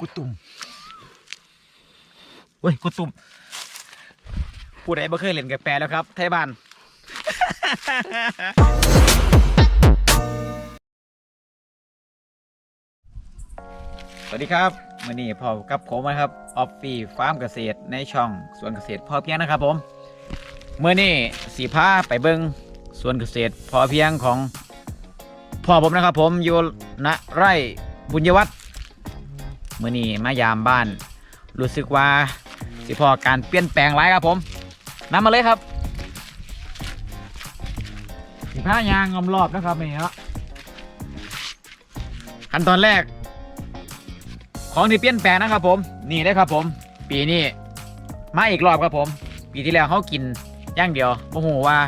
กุตุ่มเฮ้ยกุตุ่มผู้ใดบ่เคยเล่นกับแปรแล้วครับ ไทยบ้าน สวัสดีครับมื่อนี้พอกับผมนะครับ ออฟฟี่ฟาร์มเกษตรในช่องสวนเกษตรพอเพียงนะครับผมเมื่อนี้สีพาไปเบิงสวนเกษตรพอเพียงของพ่อผมนะครับผมอยู่ณไร่บุญยวัฒน์ มื่อนี้มายามบ้าน รู้สึกว่าสิพอการเปลี่ยนแปลงไรครับผมนำมาเลยครับสีผ้ายางงอมรอบนะครับนี่ครับขั้นตอนแรก ของที่เปลี่ยนแปลงนะครับผมนี่เลยครับผม ปีนี้มาอีกรอบครับผม ปีที่แล้วเขากินย่างเดียวโมโหว่า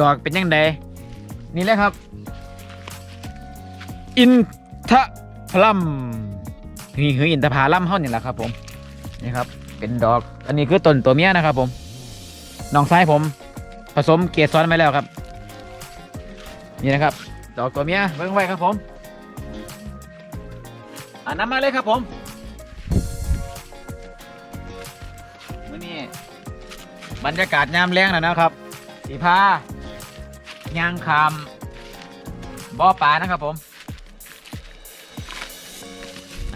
ดอกเป็นยังไงนี่เลยครับ อินทพลัม นี่คืออินทผลัมเขานี่แหละครับ ผมนี่ครับ เป็นดอกอันนี้คือต้นตัวเมียนะครับ ผมน้องซ้ายผม ผสมเกสรไว้แล้วครับ นี่นะครับ ดอกตัวเมียเบิ่งไว้ครับผมอ่านำมาเลยครับผมมื่อนี้บรรยากาศยามแรงแล้วนะครับสีพายางคามบ่อปลานะครับผม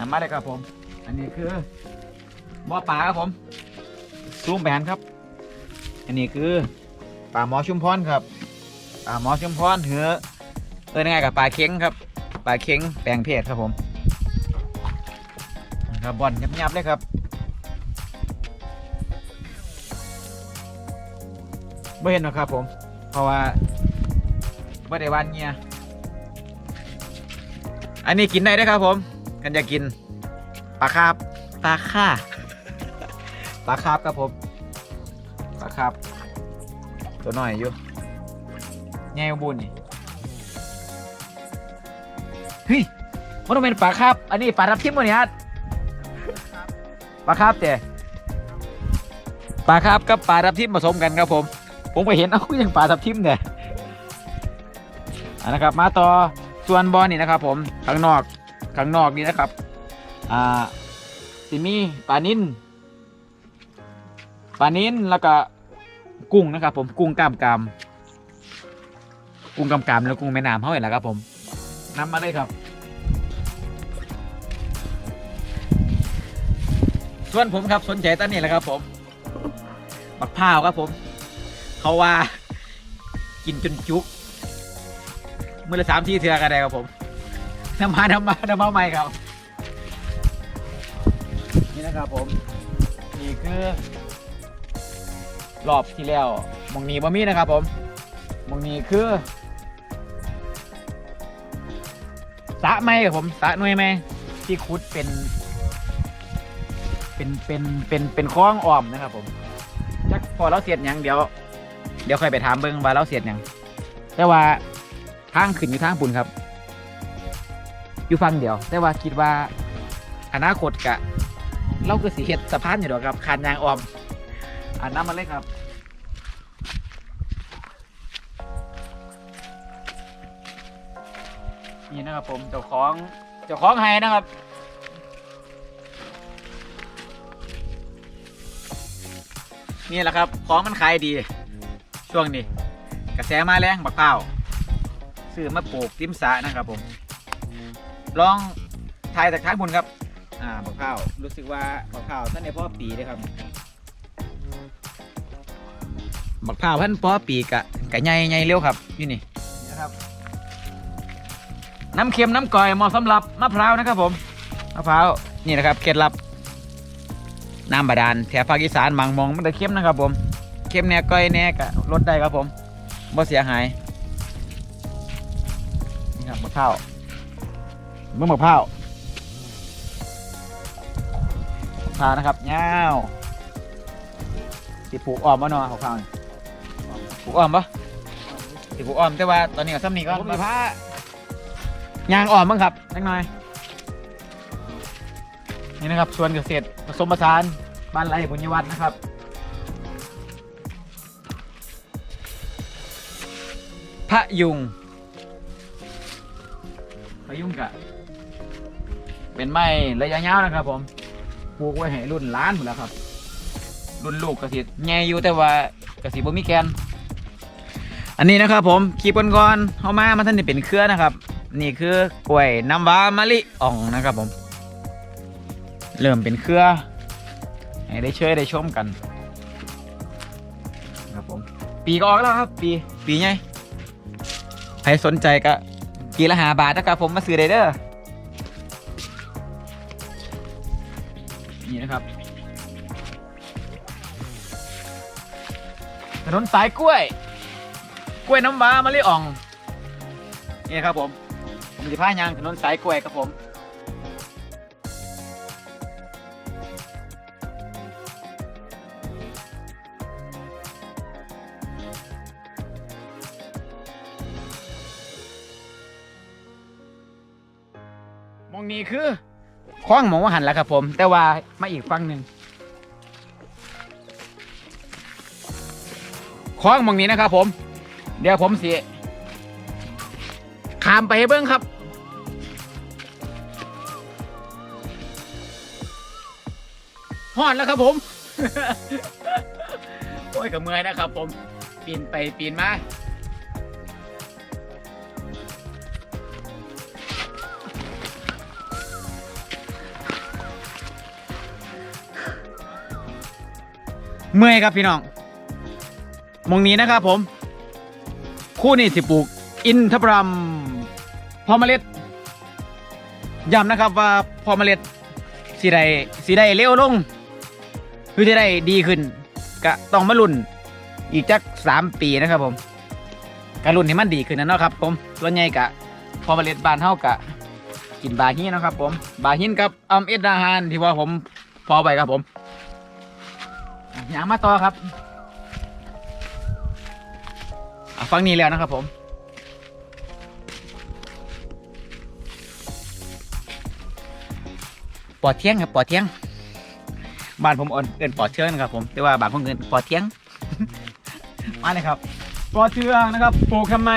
นำมาเลยครับผม อันนี้คือบ่อปลาครับผมซูมแบนครับ อันนี้คือปลาหมอชุมพรครับปลาหมอชุมพรเหือเออยังไงกับปลาเค็งครับปลาเค็งแปลงเพศครับผมครับบอลยับๆเลยครับไม่เห็นหรอกครับผม เพราะว่าไม่ได้วันเงียอันนี้กินได้ด้วยครับผม กันจะกินปลาคาบปลาค่าปลาคาบครับผมปลาคาบตัวน้อยอยู่แง่บุญนี่เฮ้ยมันต้องเป็นปลาคาบอันนี้ปลาทับทิมวะเนี่ยปลาคาบเจ๊ปลาคาบกับปลาทับทิมผสมกันครับผม ผมไปเห็นเอ้ายังปลาทับทิมเนี่ยอันนะครับ มาต่อส่วนบอลนี่นะครับ ผมข้างนอก ข้างนอกนี่นะครับ อ่าสิมีปลานินปลานินแล้วก็กุ้งนะครับผมกุ้งกล้ามกรามกุ้งกล้ามกรามแล้วกุ้งแม่น้ำเขาเห็นแล้วครับผมนำมาเลยครับ ส่วนผมครับสนใจต้นนี้แหละครับ ผมบักพร้าวครับผม เขาว่ากินจนจุก มือละสามที่เทือกันได้ครับผม น้ำมาน้ำมาน้ำมาใหม่ครับ นี่นะครับผม นี่คือรอบที่แล้วมองนี้บ่มีนะครับผมมองนี้คือสะไม่ครับผมสะหน่วยไม่ที่คุดเป็น เป็นเป็นเป็นเป็นคล้องอ้อมนะครับผมจักพอเราเสียดยังเดี๋ยว เดี๋ยวค่อยไปถามเบิ้งว่าเราเสียดยังแต่ว่าทางขึ้นอยู่ทางปุ่นครับ อยู่ฟังเดียว แต่ว่าคิดว่าอนาคตกะเราก็สีเฮ็ดสะพานอยู่ดอกครับคานยางออมอ่านน้ำมาเลยครับนี่นะครับผมเจ้าของเจ้าของไฮนะครับนี่แหละครับของมันขายดี ช่วงนี้ กระแสมาแรงบักเป้าซื้อมาปลูกติมสานะครับผม ลองทายจากท้างบนครับ อ่าบักเป้าว รู้สึกว่าบักเป้าวท่านในพ่อปีเลยครับ บักเป้าวท่านพ่อปีกะกะใหญ่ใหญ่เร็วครับอยู่นี่นะครับ น้ำเค็มน้ำก่อยเหมาะสำหรับมะพร้าวนะครับ ผมมะพร้าวนี่นะครับเคล็ดลับน้ำบาดาลแถบภาคอีสานบางมองมันจะเข้มนะครับ ผมเข้มแน่ก้อยแน่ก็ลดได้ครับผมบ่เสียหายนี่ครับมะพร้าว เมื่อมะพร้าวมะพร้าวนะครับยาวสิปลูกอ้อมมะนอมะพร้าวนี่ปลูกอ้อมปะสิปลูกอ้อมแต่ว่าตอนนี้ก็ซ้ำนี่ก็มะพร้าวยางอ้อมบ้างครับเล็กน้อย นี่นะครับสวนเกษตรผสมผสานบ้านไร่บุญวัฒน์นะครับพระยุงพระยุงกะ เป็นไม้ระยะยาวนะครับ ผมปลูกไว้ให้รุ่นล้านหมดแล้วครับ รุ่นลูกกระสิใหญ่อยู่แต่ว่ากระสิบ่มีแกน อันนี้นะครับ ผมคีบก่อนๆเข้ามามันท่านนี่เป็นเครือนะครับ นี่คือกล้วยน้ำว้ามะลิอ่องนะครับ ผม เริ่มเป็นเครือให้ได้ช่วยได้ชมกัน ครับผม ปีก็ออกแล้วครับ ปีปีไงใครสนใจก็กีละหาบาทนะครับผมมาซื้อได้เด้อ นี่นะครับถนนสายกล้วย กล้วยน้ำว้ามะลิอ่องนี่ครับผม ผมจะพายางถนนสายกล้วยครับผมมองนี้คือ ล้องหมองว่าหันแล้วครับผม แต่ว่ามาอีกฝั่งหนึ่งคล้องหมองนี้นะครับผม เดี๋ยวผมสิขามไปให้เบิ้งครับฮอดแล้วครับผม โอ้ยกับเมื่อยนะครับผม ปีนไปปีนมา เมื่อยครับพี่น้องมองนี้นะครับผม คู่นี้สิปลูก อินทบรัมพอเมล็ดย้ำนะครับว่าพอเมล็ดสีได้สีได้เร็วลงคือจะได้ดีขึ้นก็ต้องมาลุ่นอีกจักสามปีนะครับผมการลุ่นให้มันดีขึ้นนะเนาะครับ ผมส่วนใหญ่กะพอเมล็ดบานเท่ากะกินบาฮินนะครับ ผม บาฮินกับอัมเอ็ดดาฮานที่ว่าผมพอไปครับผม ยางมาต่อครับอะฟังนี้แล้วนะครับผมปอเที่ยงครับปอเที่ยง บ้านผมเอินเอินปอเชื่องครับผมแต่ว่าบ้านผมเอินปอเที่ยง มาเลยครับปอเชื่องนะครับปลูกทำไม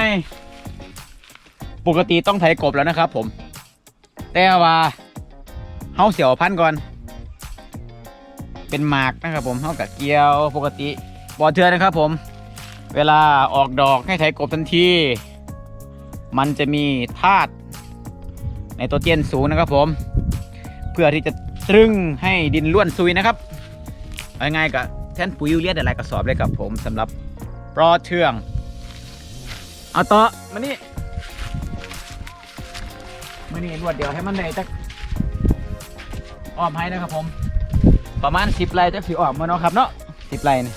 ปกติต้องไถกบแล้วนะครับผม แต่ว่าเฮาเสียวพันธุ์ก่อน เป็นหมากนะครับผมเท่ากับเกียวปกติบอเทือนะครับผม เวลาออกดอกให้ไถกบทันที มันจะมีธาตุในตัวเจนสูงนะครับผม เพื่อที่จะตรึงให้ดินล้วนซุยนะครับเอาง่ายๆกับแทนปุ๋ยยูเรียได้หลายกระสอบเลยครับผมสำหรับปลอเชื่อง เอาต่อมานี่มานี่รวดเดียวให้มันได้จักอ้อมให้นะครับผม ประมาณสิบไร่จะสิออกมาเนาะครับเนาะสิบไร่นี่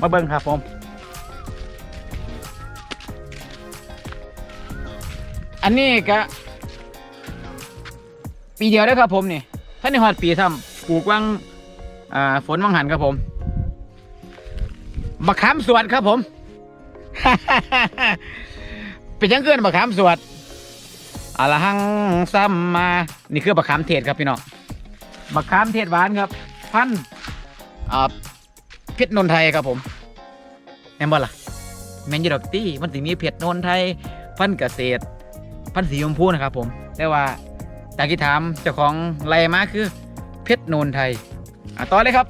มาเบิ่งครับผมอันนี้ก็ปีเดียวได้ครับผมนี่ท่านในหอดปีทำปลูกวังอ่าฝนวังหันครับผมมะขามสวดครับผม เป็นยังเกินมะขามสวดอะละหังซ้ำมา นี่คือมะขามเทศครับพี่น้อง มะขามเทศหวานครับ พันธุ์อ่าเพชรนนทไทยครับผมแม่นบ่ล่ะแม่นอยี่ดอกตี้มันถึงมีเพชรนนทไทย พันธุ์เกษตร พันธุ์สีชมพูนะครับ ผมแต่ว่าจากที่ถามเจ้าของไรมาคือเพชรนนไทยอะต่อเลยครับ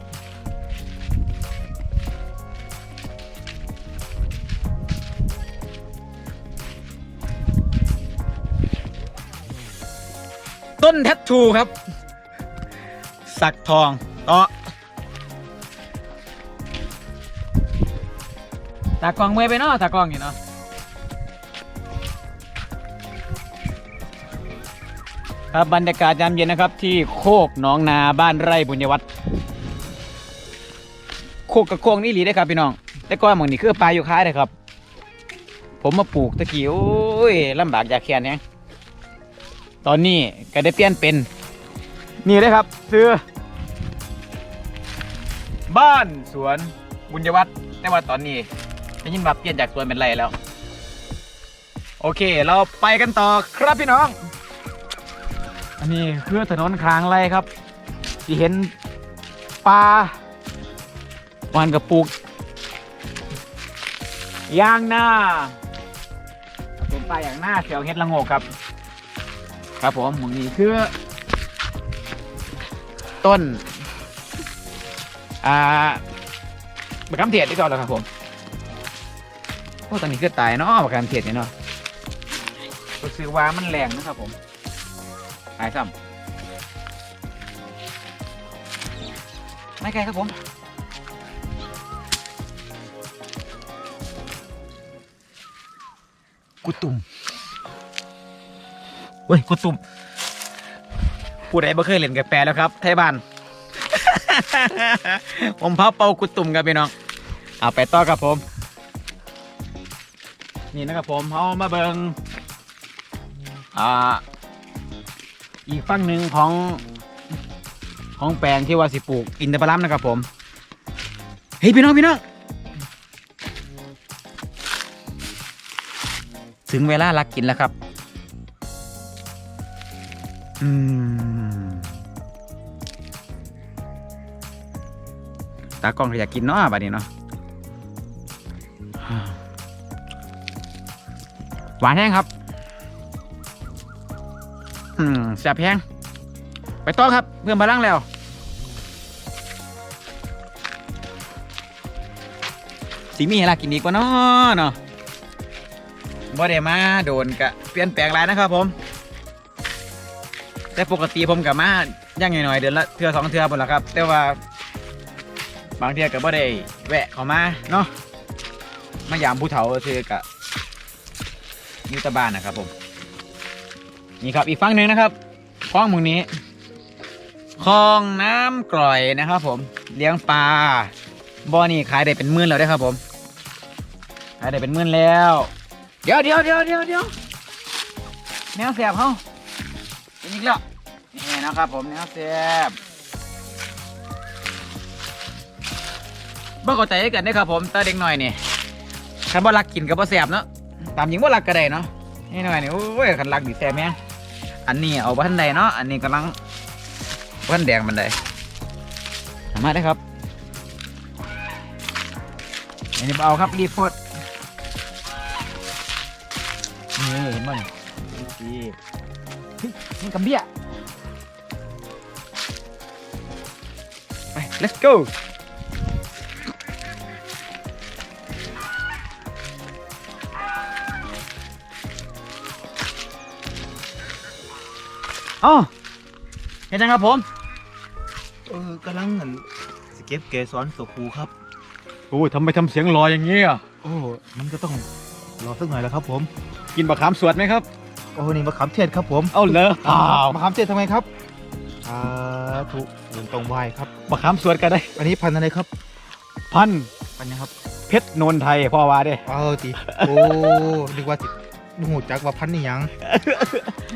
ต้นแทททูครับ สักทองต่อตากล้องเมื่อยไปเนาะตากล้องนี่เนาะครับบรรยากาศยามเย็นนะครับ ที่โคกหนองนาบ้านไร่บุญยวัฒน์โคกกับโคกนี่หลีได้ครับพี่น้อง แต่ก้อนหมองนี่คือปลาอยู่ค้ายเลยครับ ผมมาปลูกตะกี้โอ้ยลำบากอยากแค้นเนี่ยตอนนี้ก็ได้เปลี่ยนเป็น นี่เลยครับซื้อ บ้านสวนบุญยวัฒน์แต่ว่าตอนนี้ได้ยินว่าเปลี่ยนจากสวนเป็นไรแล้ว โอเค เราไปกันต่อครับพี่น้อง อันนี้คือถนนคลางไรครับที่เห็นปลาวันกับปลูกยางหน้าเป็นปลาอย่างหน้าเสียวเฮ็ดละโงกครับ ครับผมหมองนี้คือ ต้น อ่าบักคำเทียดที่ก่อนแล้วครับผม โอ้ตอนนี้คือตายเนาะบักคำเทียดเนี่ยเนาะรู้สึกว่ามันแรงนะครับผมตายซ้ำไม่ไกลครับผมกุตุมเว้ยกุตุม ผู้ใดบ่เคยเล่นกับแปรแล้วครับไทยบ้าน ผมพับเป่ากุดตุ่มครับพี่น้อง เอาไปต่อครับผม นี่นะครับผมเอามาเบิงอ่า อีกฝั่งหนึ่งของ ของแปลงที่ว่าสิปลูกอินทผลัมนะครับผม เฮ้ยพี่น้องพี่น้อง ถึงเวลาลักกินแล้วครับ อืมตากล้องก็อยากกินเนาะบัดนี้เนาะหวานแห้งครับอืมแสบแห้งไปต่อครับเพื่อนมาล่างแล้วสีมีให้ลากินดีกว่าเนาะเนาะบ่ได้มาโดนกะเปลี่ยนแปลงหลายนะครับผม แต่ปกติผมกับมาย่างหน่อยๆเดือนละเทือสองเทือหมดละครับ แต่ว่า บางเทือก็บ่ได้แวะเข้ามาเนาะมายามผู้เฒ่าเทือกะยูตะบ้านนะครับ ผม นี่ครับอีกฝั่งหนึ่งนะครับคลองหมึงนี้คลองน้ำกร่อยนะครับ ผม เลี้ยงปลาบ่อนี่ขายได้เป็นหมื่นแล้วได้ครับ ผมขายได้เป็นหมื่นแล้ว เดี๋ยวเดี๋ยวเดี๋ยวเดี๋ยวเดี๋ยวแนวแสบเขา อีกแล้วนี่นะครับผมแนวแสบเมื่อก่อนใจกันได้ครับผมตาเด็กหน่อยนี่คันบ่รักกินกับบ่แสบเนาะตามหญิงบ่รักก็ได้เนาะนี่หน่อยนี่โอ้ยคันรักดีแสบแม่อันนี้เอาบ้านใดเนาะอันนี้กำลังบ้านแดงบันไดสามารถได้ครับอันนี้เอาครับรีบโพดนี่เห็นไหมนี่ ฮ้ยนี่กับเบี้ยไป let's go อ๋อเห็นยังครับผม เออกำลังเหมือนสเก็บเกสรสคูครับ โอ้ยทำไมทำเสียงลอยอย่างนี้อะ โอ้ มันก็ต้องรอสักหน่อยแล้วครับผม กินบะขามสวดไหมครับ โอ้นี่มะขามเทศครับผม เอาเลยเปล่ามะขามเทศทำไมครับสาธุเดินตรงไหวครับบะขามสวดก็ได้ อันนี้พันธุ์อะไรครับ พันพันธุ์นะครับ เพชรโนนไทยพ่อว่าเด้เอาติโอ้นึกว่าติหูจักว่าพันธุ์นี่หยัง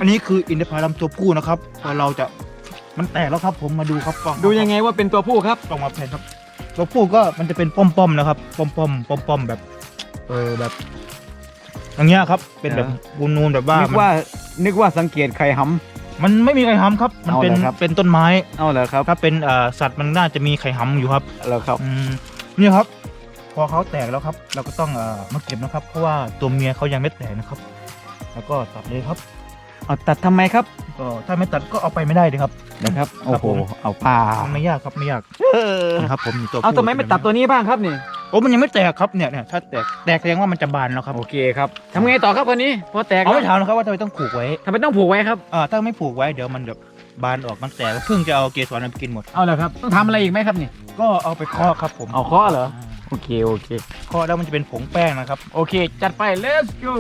อันนี้คืออินทผลัมตัวผู้นะครับพอเราจะ มันแตกแล้วครับ ผมมาดูครับกล้องดูยังไงว่าเป็นตัวผู้ครับกล้องมาแพนครับ ตัวผู้ก็มันจะเป็นป้อมๆนะครับ ป้อมๆป้อมๆแบบ เออแบบ อย่างเงี้ยครับ เป็นแบบเออบูนูนแบบว่านึกมันว่านึกว่าสังเกตไข่หมันไม่มีไข่หำครับ มันเป็นเอาเหรอครับเป็นต้นไม้ำเอาเหรอครับ ถ้าเป็นเอ่อสัตว์มันน่าจะมีไข่หำอยู่ครับเหรอครับอืมนี่ครับ พอเขาแตกแล้วครับ เราก็ต้องเอ่อมาเก็บนะครับ เพราะว่าตัวเมียเขายังไม่แตกนะครับ แล้วก็ตัดเลยครับเอาตัดทำไมครับก็ถ้าไม่ตัดก็เอาไปไม่ได้เลยครับนะครับโอ้โหผมเอาผ้าไม่ยากครับไม่ยากนะครับผมนี่ตัวเอาผู้ทำไมไม่ตัดตัวนี้บ้างครับนี่ โอ้มันยังไม่แตกครับเนี่ยเนี่ยถ้าแตกแตกแสดงว่ามันจะบานแล้วครับโอเคครับทำไงต่อครับคนนี้ พอแตกเอาแล้ไม่วถามนะครับว่าทำไมต้องผูกไว้ทำไมต้องผูกไว้ครับอ่าถ้าไม่ผูกไว้เดี๋ยวมันแบบบานออกมันแตกเพิ่งจะเอาเกสรมันไปกินหมดเอาเหรอครับต้องทำอะไรอีกไหมครับนี่ก็เอาไปเคาะครับผมเอาเคาะเหรอโอเคโอเคเคาะแล้วมันจะเป็นผงแป้งนะครับโอเค จัดไป let's go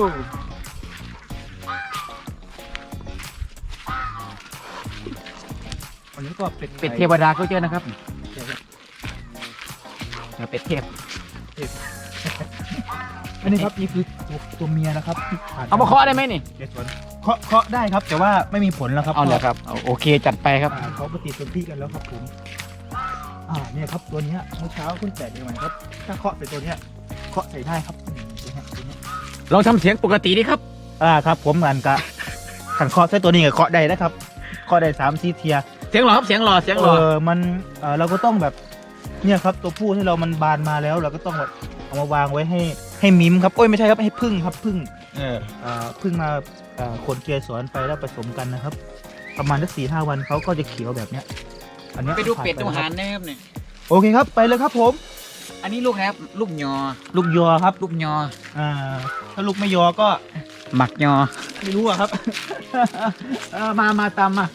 อันนี้ก็เป็นเป็ดเทวดาก็เจอนะครับ เป็ดเทพ อันนี้ครับนี่คือตัวตัวเมียนะครับที่ผ่นเอามาเคาะได้ไหมนี่เกสรเคาะเคาะได้ครับ แต่ว่าไม่มีผลแล้วครับเอาเหรอครับเอาโอเคจัดไปครับ อ่าเขาปฏิสนธิกันแล้วครับผมอ่าเนี่ยครับตัวเนี้ยเมื่อเช้าเพิ่งแตกเองใหม่ครับ ถ้าเคาะใส่ตัวเนี้ยเคาะใส่ได้ครับอืมตัวเนี้ยตัวเนี้ยลองทำเสียงปกติดิครับอ่าครับ ผมอันกะขันเคาะใส่ตัวนี้กับเคาะได้นะครับเคาะได้สามซีเทีย เสียงหล่อครับเสียงหล่อเสียงหเอล่ออมันเออเราก็ต้องแบบ เนี่ยครับตัวผู้ที่เรามันบานมาแล้วเราก็ต้องแบบเอามาวางไว้ให้ให้มิมครับโอ้ยไม่ใช่ครับให้พึ่งครับพึ่งเอออ่าพึ่งมาเอ่อขนเกสรไปแล้วผสมกันนะครับ ประมาณสักสี่ห้าวันเขาก็จะเขียวแบบเนี้ย อันเนี้ยไปดูเป็ดผ่ดูนหาคนรับนะครับเนี่ยโอเคครับไปเลยครับผม อันนี้ลูกครับลูกยอลูกยอครับลูกยออ่าถ้าลูกไม่ยอก็หมักยอไม่รู้อะครับ เออมามาตามมา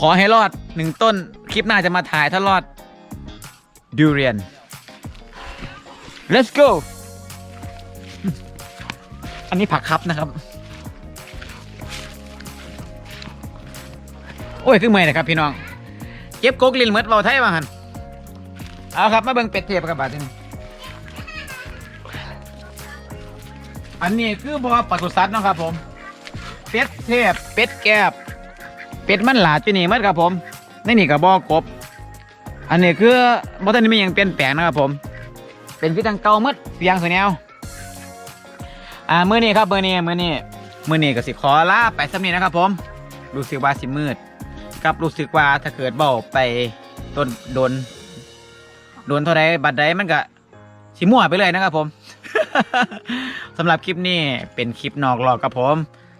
ขอให้รอดหนึ่งต้น คลิปหน้าจะมาถ่ายถ้ารอดดูเรียน let's go อันนี้ผักครับนะครับ โอ้ยคือเมื่อยนะครับพี่น้อง เก็บโกกลินเหมือนเบาไทยมาหันเอาครับ มาเบิ่งเป็ดเทพกับบาดนี้อันนี้คือบอปศุสัตว์นะครับผม เป็ดเทพเป็ดแกบ เป็ดมันหลาดอยู่นี่มัดครับผมในนี่กับบ่อกบ อันนี้คือบ่ทันได้มีหยังเปลี่ยนแปลงนะครับผม เป็นพี่ตังเก่าหมดเพียงสแนวอ่ามื้อนี้ครับมื้อนี้มื้อนี้มื้อนี้ก็สิขอลาไปสำนี้นะครับ ผมรู้สึกว่าสิมืดกับรู้สึกว่าถ้าเกิดเบ้าไปต้นโดนโดนเท่าใดบัดใดมันก็สิมั่วไปเลยนะครับผม สำหรับคลิปนี้เป็นคลิปนอกหลอกกับผม